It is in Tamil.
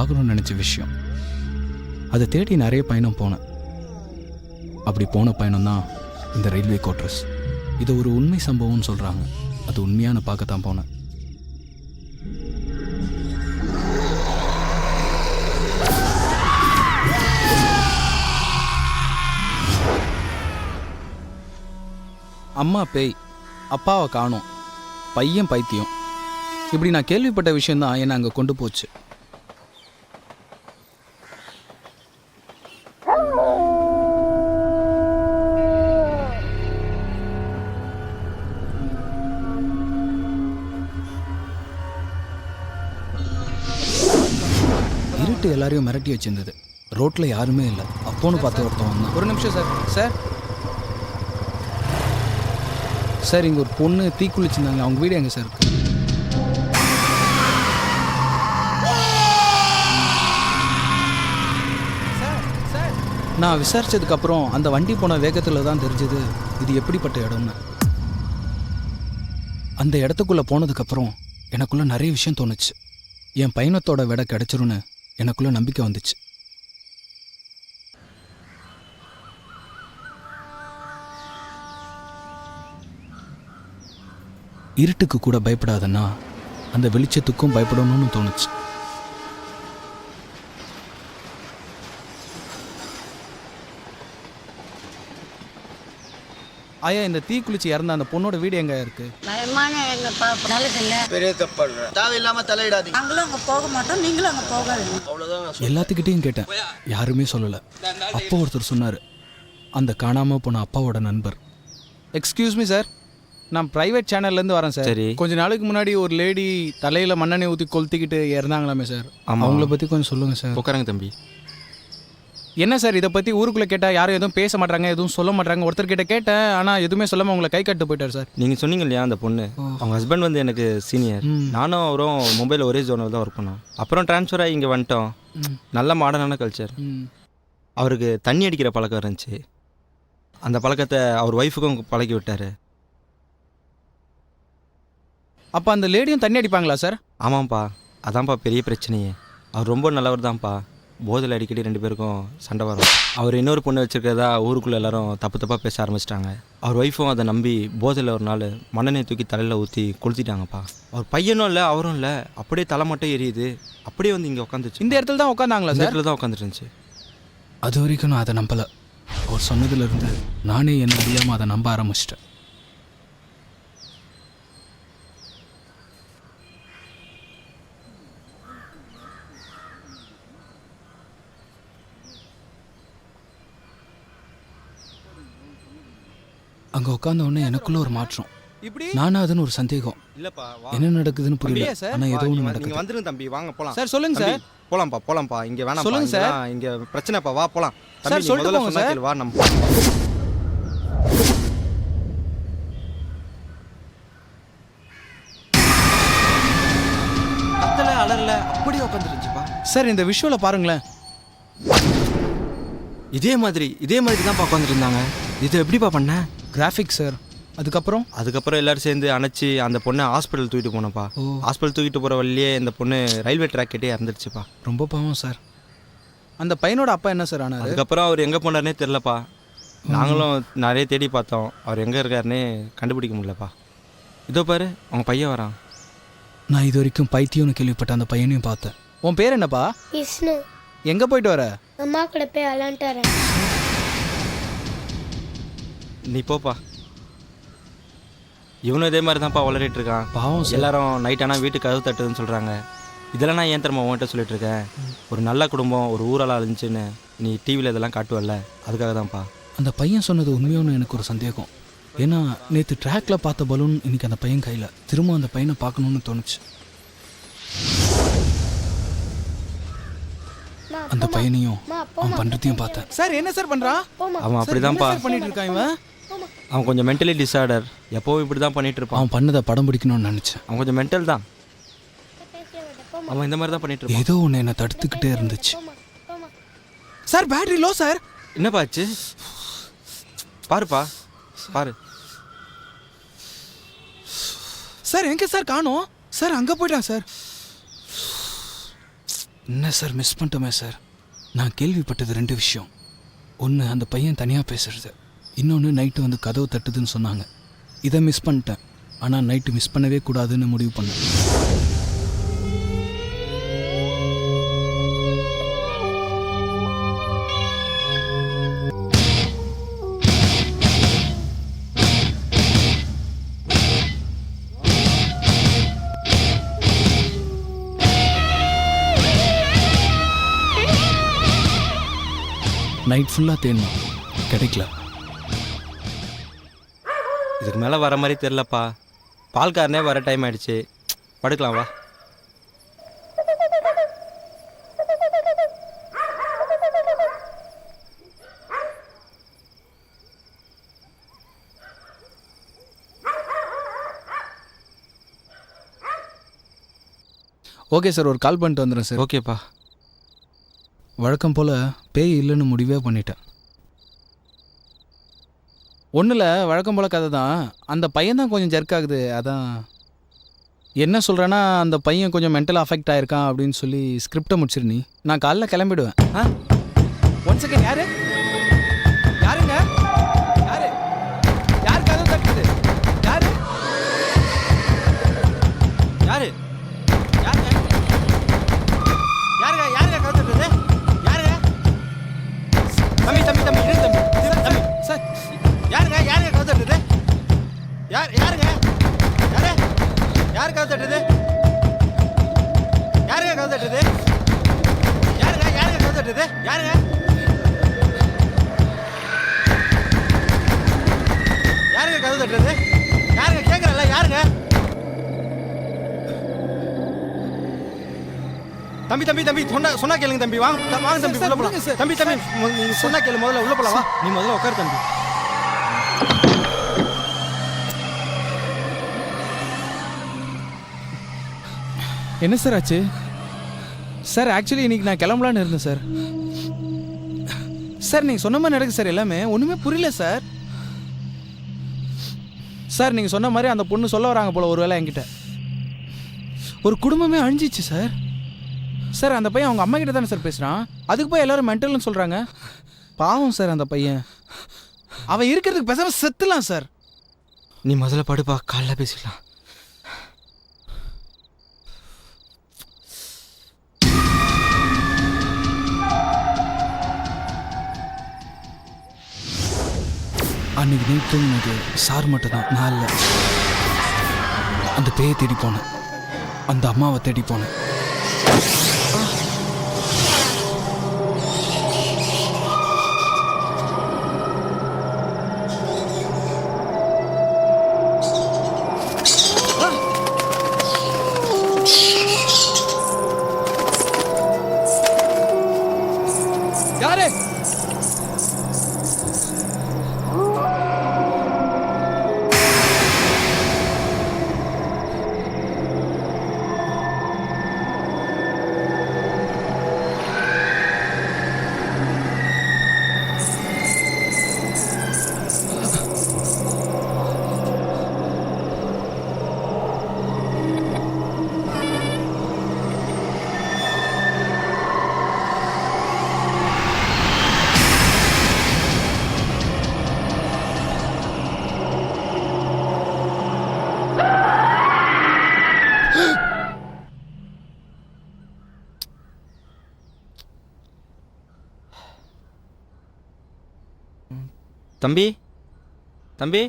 பார்க்கணும்னு நினச்ச விஷயம். அதை தேடி நிறைய பயணம் போனேன். அப்படி போன பயணம் தான் இந்த ரயில்வே கோட்ரஸ் இது ஒரு உண்மை சம்பவம்னு சொல்கிறாங்க அது உண்மையான பார்க்கத்தான் போனேன். அம்மா பேய் அப்பாவை காணோம். பையன் பைத்தியம். இப்படி நான் கேள்விப்பட்ட விஷயம்தான் என்னை அங்கே கொண்டு போச்சு. எல்லாரையும் மிரட்டி வச்சிருந்தது. ரோட்ல யாருமே இல்லை. அப்போன்னு பார்த்து ஒருத்தன் வந்தான். ஒரு நிமிஷம் சார். சார்? சார் இங்கே ஒரு பொண்ணு தீக்குளிச்சிருந்தாங்க அவங்க வீடு எங்கே சார்? இருக்கு நான் விசாரிச்சதுக்கு அப்புறம் அந்த வண்டி போன வேகத்தில் தான் தெரிஞ்சது இது எப்படிப்பட்ட இடம்னு. அந்த இடத்துக்குள்ள போனதுக்கப்புறம் எனக்குள்ள நிறைய விஷயம் தோணுச்சு. என் பயணத்தோட விட கிடைச்சிரும்னு எனக்குள்ள நம்பிக்கை வந்துச்சு. இருட்டுக்கு கூட பயப்படாதன்னா அந்த வெளிச்சத்துக்கும் பயப்படணும்னு தோணுச்சு. ஆயா இந்த தீக்குளிச்சு இறந்த அந்த பொண்ணோட வீடு எங்க இருக்கு? பயமான எங்கப்பா நல்லது இல்லை பெரிய தப்பு தேவையில்லாம தலையிடாதீங்க. நாங்களும் அங்கே போக மாட்டோம் நீங்களும் அங்கே போகாதீங்க. அவ்வளவுதான் எல்லாத்துக்கிட்டையும் கேட்டேன். யாருமே சொல்லலை. அப்போ ஒருத்தர் சொன்னார். அந்த காணாமல் போன அப்பாவோட நண்பர். எக்ஸ்கியூஸ் மீ சார் நான் ப்ரைவேட் சேனல்லேருந்து வரேன் சார் சரி. கொஞ்ச நாளைக்கு முன்னாடி ஒரு லேடி தலையில் மண்ணெண்ணெய் ஊற்றி கொளுத்திக்கிட்டு இறந்தாங்களாமே சார். அவங்கள பற்றி கொஞ்சம் சொல்லுங்கள் சார் உட்காருங்க தம்பி. என்ன சார் இதை பற்றி ஊருக்குள்ளே கேட்டால் யாரும் எதுவும் பேச மாட்டாங்க எதுவும் சொல்ல மாட்டாங்க ஒருத்தர் கிட்ட கேட்டேன் ஆனால் எதுவுமே சொல்லாமல் உங்களை கை கட்டு போயிட்டார் சார். நீங்க சொன்னீங்க இல்லையா அந்த பொண்ணு? அவங்க ஹஸ்பண்ட் வந்து எனக்கு சீனியர். நானும் அவரும் மொபைல் ஒரே ஜோனில் தான் ஒர்க் பண்ணோம். அப்புறம் ட்ரான்ஸ்ஃபர் ஆகி இங்கே வந்துட்டோம். நல்ல மாடர்னான கல்ச்சர் அவருக்கு தண்ணி அடிக்கிற பழக்கம் இருந்துச்சு. அந்த பழக்கத்தை அவர் ஒய்ஃபுக்கும் பழக்கி விட்டாரு. அப்போ அந்த லேடியும் தண்ணி அடிப்பாங்களா சார்? ஆமாம்ப்பா. அதான்ப்பா பெரிய பிரச்சனையே. அவர் ரொம்ப நல்லவர் தான்ப்பா. போதையில் அடிக்கடி ரெண்டு பேருக்கும் சண்டை வரும். அவர் இன்னொரு பொண்ணு வச்சிருக்கிறதா ஊருக்குள்ளே எல்லாரும் தப்பு தப்பாக பேச ஆரம்பிச்சிட்டாங்க. அவர் ஒய்ஃபும் அதை நம்பி போதையில் ஒரு நாள் மண்ணெண்ணெய் தூக்கி தலையில் ஊற்றி கொளுத்திட்டாங்கப்பா. அவர் பையனும் இல்லை அவரும் இல்லை. அப்படியே தலை மட்டும் எரியுது. அப்படியே வந்து இங்கே உட்காந்துச்சு இந்த இடத்துல தான் உட்காந்தாங்களா இந்த இடத்துல தான் உட்காந்துட்டு இருந்துச்சு. அது வரைக்கும் நான் அதை நம்பலை. அவர் சொன்னதுலேருந்து நானே என்ன அறியாமல் அதை நம்ப ஆரம்பிச்சிட்டேன். அங்கே உட்கார்ந்த உடனே எனக்குள்ள ஒரு மாற்றம். இப்படி? நானும் அதுன்னு ஒரு சந்தேகம். இல்லைப்பா என்ன நடக்குதுன்னு புரியல? ஆனால் ஏதோ ஒன்று நடக்குது. வந்துருங்க தம்பி வாங்க போகலாம் சார் சொல்லுங்க சார். போலாம்ப்பா போலாம்ப்பா. இங்கே வேணாம் சொல்லுங்க சார். இங்கே பிரச்சனைப்பா. வா போலாம். சார், சொன்னா சார். வா நம்ம போலாம். கத்தல அலறல. அப்படியே உட்காந்துருந்துச்சுப்பா சார் இந்த விஷுவலை பாருங்களேன். இதே மாதிரி இதே மாதிரி தான்ப்பா உட்காந்துட்டு இருந்தாங்க. இது எப்படிப்பா பண்ண? கிராஃபிக் சார் அதுக்கப்புறம்? அதுக்கப்புறம் எல்லாரும் சேர்ந்து அணைச்சி அந்த பொண்ணை ஹாஸ்பிட்டல் தூக்கிட்டு போனப்பா. ஹாஸ்பிட்டல் தூக்கிட்டு போகிற வழியே இந்த பொண்ணு ரயில்வே ட்ராக் கிட்டே இறந்துருச்சுப்பா. ரொம்ப பாவம் சார் அந்த பையனோட அப்பா என்ன சார் ஆனாரு? அதுக்கப்புறம் அவர் எங்கே போனார்னே தெரிலப்பா நாங்களும் நிறைய தேடி பார்த்தோம். அவர் எங்கே இருக்காருன்னே கண்டுபிடிக்க முடியலப்பா. இதோ பாரு அவங்க பையன் வரான். நான் இது வரைக்கும் பைத்தியம்னு கேள்விப்பட்ட அந்த பையனையும் பார்த்தேன். உன் பேர் என்னப்பா? விஷ்ணு. எங்கே போயிட்டு வர? அம்மா கூட போய் விளாண்டுட்டு வரேன். நீ போப்பா. இவனும் இதே மாதிரி தான்ப்பா வளரிட்டு இருக்கான். பாவம் எல்லாரும் நைட் ஆனால் வீட்டுக்கு கதவு தட்டுதுன்னு சொல்கிறாங்க இதெல்லாம் நான் ஏன் தெரியுமா உன்கிட்ட சொல்லிட்டு இருக்கேன்? ஒரு நல்ல குடும்பம் ஒரு ஊரெல்லாம் இருந்துச்சுன்னு நீ டிவியில் இதெல்லாம் காட்டுவல்ல? அதுக்காக தான்ப்பா. அந்த பையன் சொன்னது உண்மையோன்னு எனக்கு ஒரு சந்தேகம். ஏன்னா நேற்று ட்ராக்ல பார்த்த பலூன் இன்னைக்கு அந்த பையன் கையில். திரும்ப அந்த பையனை பார்க்கணும்னு தோணுச்சு. அந்த. பையனையும் அவன் போம்மா. பண்ணுறதையும் பார்த்தேன். சார் என்ன சார் பண்ணுறான் போம்மா. அவன் அப்படி தான்ப்பா பண்ணிட்டு இருக்கான் இவன். அவன் கொஞ்சம் மென்டலி டிஸார்டர் எப்போவும் இப்படி தான் பண்ணிட்டு இருப்பான். அவன் பண்ணதை படம் பிடிக்கணும்னு நினச்சேன். அவன் கொஞ்சம் மென்டல் தான். அவன் இந்த மாதிரி தான் பண்ணிட்டு இருப்பான். ஏதோ ஒன்று என்னை தடுத்துக்கிட்டே இருந்துச்சு. Sir battery low sir. என்னப்பா ஆச்சு? பாருப்பா. பாரு. சார் எங்கே சார் காணோம்? சார் அங்கே போயிட்டான் சார். என்ன சார் மிஸ் பண்ணிட்டோமே சார்? நான் கேள்விப்பட்டது ரெண்டு விஷயம். ஒன்று அந்த பையன் தனியாக பேசுறது. இன்னொன்று நைட்டு வந்து கதவு தட்டுதுன்னு சொன்னாங்க. இதை மிஸ் பண்ணிட்டேன். ஆனால் நைட்டு மிஸ் பண்ணவே கூடாதுன்னு முடிவு பண்ணேன். நைட் ஃபுல்லாக தேடணும் கிடைக்கல. இதுக்கு மேலே வர மாதிரி தெரிலப்பா பால்காரனே வர டைம் ஆயிடுச்சு. படுக்கலாம் வா. ஓகே சார் ஒரு கால் பண்ணிட்டு வந்துடுறேன் சார் ஓகேப்பா வழக்கம் போல் பேய் இல்லைன்னு முடிவே பண்ணிட்டேன். ஒன்றில் வழக்கம் போல் கதை தான் அந்த பையன் தான் கொஞ்சம் ஜெர்க் ஆகுது. அதான். என்ன சொல்கிறேன்னா அந்த பையன் கொஞ்சம் மென்டல் அஃபெக்ட் ஆயிருக்கான் அப்படின்னு சொல்லி ஸ்கிரிப்டை முடிச்சிரு நீ. நான் காலைல கிளம்பிடுவேன். ஆ? ஒன் செகண்ட் யாரு? யாருங்க? தம்பி தம்பி தம்பி சொன்னா சொன்னா கேளுங்க தம்பி. வாங்க வாங்க தம்பி உள்ள போலாம். தம்பி தம்பி மு- நீ சொன்னா கேளு முதல்ல உள்ள போலாம் வா. நீ முதல்ல உட்காரு தம்பி. என்ன சார் ஆச்சு? சார் ஆக்சுவலி இன்னைக்கு நான் கிளம்பலான்னு இருந்தேன் சார். சார் நீங்கள் சொன்ன மாதிரி நடக்குது சார் எல்லாமே. ஒன்றுமே புரியல சார். சார் நீங்கள் சொன்ன மாதிரி அந்த பொண்ணு சொல்ல வராங்க போல ஒரு வேளை என்கிட்ட. ஒரு குடும்பமே அழிஞ்சிச்சு சார். சார் அந்த பையன் அவங்க அம்மா கிட்ட தானே சார் பேசுகிறான் அதுக்கு போய் எல்லாரும் மென்டல்னு சொல்கிறாங்க பாவம் சார் அந்த பையன். அவன் இருக்கிறதுக்கு பேசாம செத்துலாம் சார். நீ முதல்ல படுப்பா காலைல பேசிக்கலாம். அன்னைக்கு நைட் தூங்கினது சார் மட்டும்தான் நான் இல்லை. அந்த பேயை தேடி போனேன். அந்த அம்மாவை தேடி போனேன். தம்பி? தம்பி?